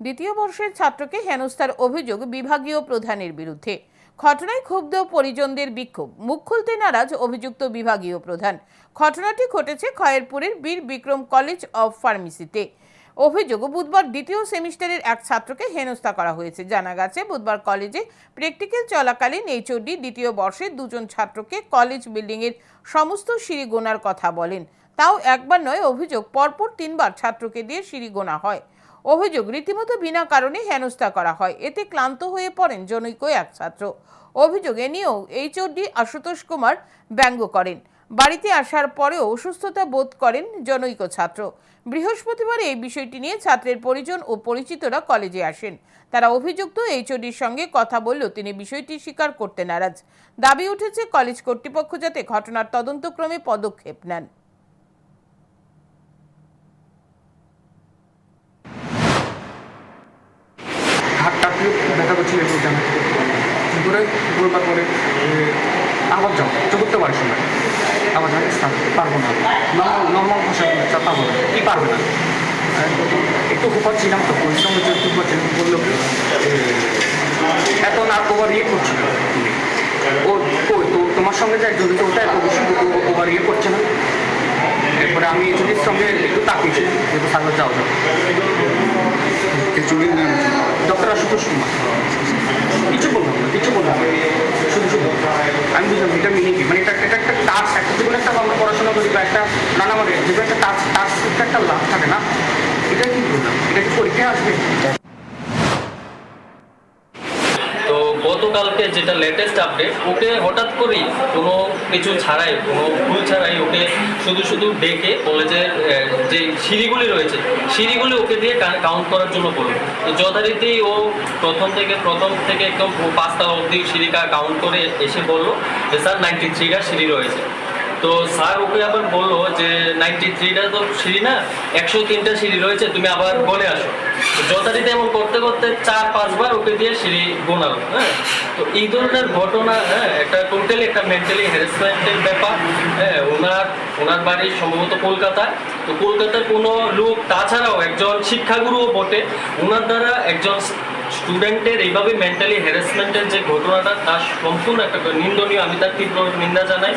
দ্বিতীয় বর্ষের ছাত্রকে হেনস্থার অভিযোগ বিভাগীয় প্রধানের বিরুদ্ধে। ঘটনায় ক্ষুব্ধ পরিজনদের বিক্ষোভ। মুখ খুলতে নারাজ অভিযুক্ত বিভাগীয় প্রধান। ঘটনাটি ঘটেছে খয়েরপুরের বীর বিক্রম কলেজ অব ফার্মেসিতে। অভিযোগ, বুধবার দ্বিতীয় সেমিস্টারের এক ছাত্রকে হেনস্থা করা হয়েছে। জানা গেছে, বুধবার কলেজে প্র্যাকটিক্যাল চলাকালীন এইচওডি দ্বিতীয় বর্ষের দুজন ছাত্রকে কলেজ বিল্ডিংয়ের সমস্ত সিঁড়ি গোনার কথা বলেন। তাও একবার নয়, অভিযোগ, পরপর তিনবার ছাত্রকে দিয়ে সিঁড়ি গোনা হয়। অভিযোগ রীতিমতো বিনা কারণে হেনস্থা করা হয়। এতে ক্লান্ত হয়ে পড়েন জনৈক এক ছাত্র। অভিযোগ এ নিয়েও এইচওডি আশুতোষ কুমার ব্যঙ্গ করেন। বাড়িতে আসার পরেও অসুস্থতা বোধ করেন জনৈক ছাত্র। বৃহস্পতিবার এই বিষয়টি নিয়ে ছাত্রের পরিজন ও পরিচিতরা কলেজে আসেন। তারা অভিযুক্ত এইচওডির সঙ্গে কথা বললেও তিনি বিষয়টি স্বীকার করতে নারাজ। দাবি উঠেছে, কলেজ কর্তৃপক্ষ যাতে ঘটনার তদন্তক্রমে পদক্ষেপ নেন। দেখা করছিল একটু জানা। কী করে বলবার পরে আবার যাও। চতুর্থ পারিস না আবার যাও স্যার পারব না। নর্মাল নর্মাল ভাষা স্যার পারব না কি পারবে না? আর একটু ছিলাম তো, পরিশ্রম হচ্ছে, একটু হোপাচ্ছি বলল এত না, ওভার ইয়ে করছি না। তুমি ও কই তো তোমার সঙ্গে যাই যদি ওটা এত বেশি ওভার ইয়ে করছে না। এরপরে আমি এজুডির সঙ্গে একটু তাকিয়েছি যেহেতু সার্ভার যাও যাও খিচুড়ির নাম কি? ডক্টর আশুতোষ কুমার কিছু বললাম না, কিছু বললাম শুধু শুধু। আমি বুঝলাম এটা মিনি মানে এটা এটা একটা টাচ একটা যেগুলো একটা আমরা পড়াশোনা করি বা একটা নানা মানে যেগুলো একটা টাচ টাচ একটা লাভ থাকে না। এটা কি বললাম? এটা কি পরীক্ষায় আসবে? গতকালকে যেটা লেটেস্ট আপডেট ওকে হঠাৎ করেই কোনো কিছু ছাড়াই, কোনো ভুল ছাড়াই ওকে শুধু শুধু ডেকে বলে যে সিঁড়িগুলি রয়েছে, সিঁড়িগুলি ওকে দিয়ে কাউন্ট করার জন্য বলল তো যথারীতি ও প্রথম থেকে প্রথম থেকে একদম পাঁচতলা অবধি সিঁড়িকা কাউন্ট করে এসে বলল যে, স্যার নাইনটি থ্রিটা সিঁড়ি রয়েছে। তো স্যার ওকে আবার বলল যে নাইনটি থ্রিটা তো সিঁড়ি না, একশো তিনটা সিঁড়ি রয়েছে, তুমি আবার গনে আসো। যথারীতি এমন করতে করতে চার, পাঁচবার ওকে দিয়ে সিঁড়ি গোনালো হ্যাঁ? তো এই ধরনের ঘটনা হ্যাঁ একটা টোটালি একটা মেন্টালি হ্যারাসমেন্টের ব্যাপার হ্যাঁ? ওনার বাড়ি সম্ভবত কলকাতায়। তো কলকাতার কোনো লোক, তাছাড়াও একজন শিক্ষাগুরুও বটে। ওনার দ্বারা একজন স্টুডেন্টের এইভাবে মেন্টালি হ্যারাসমেন্টের যে ঘটনাটা, তার সম্পূর্ণ একটা নিন্দনীয়, আমি তার তীব্র নিন্দা জানাই।